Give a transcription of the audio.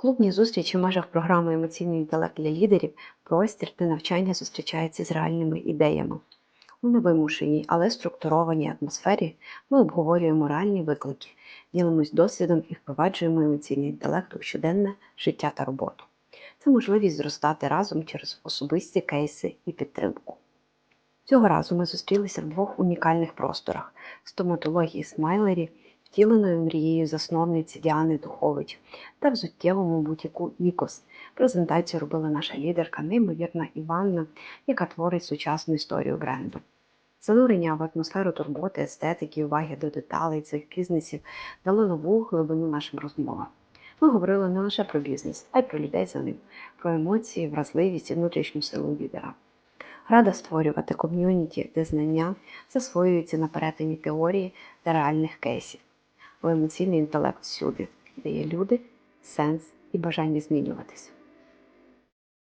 Клубні зустрічі в межах програми Емоційний інтелект для лідерів простір, де навчання зустрічається з реальними ідеями. У невимушеній, але структурованій атмосфері ми обговорюємо реальні виклики, ділимось досвідом і впроваджуємо емоційний інтелект у щоденне життя та роботу. Це можливість зростати разом через особисті кейси і підтримку. Цього разу ми зустрілися в двох унікальних просторах стоматології Смайлері, втіленою мрією засновниці Діани Духович та в взуттєвому бутіку Ікос. Презентацію робила наша лідерка, неймовірна Іванна, яка творить сучасну історію бренду. Занурення в атмосферу турботи, естетики, уваги до деталей цих бізнесів дало нову глибину нашим розмовам. Ми говорили не лише про бізнес, а й про людей за ним, про емоції, вразливість і внутрішню силу лідера. Рада створювати ком'юніті, де знання засвоюються на перетині теорії та реальних кейсів. Бо емоційний інтелект всюди, де є люди, сенс і бажання змінюватися.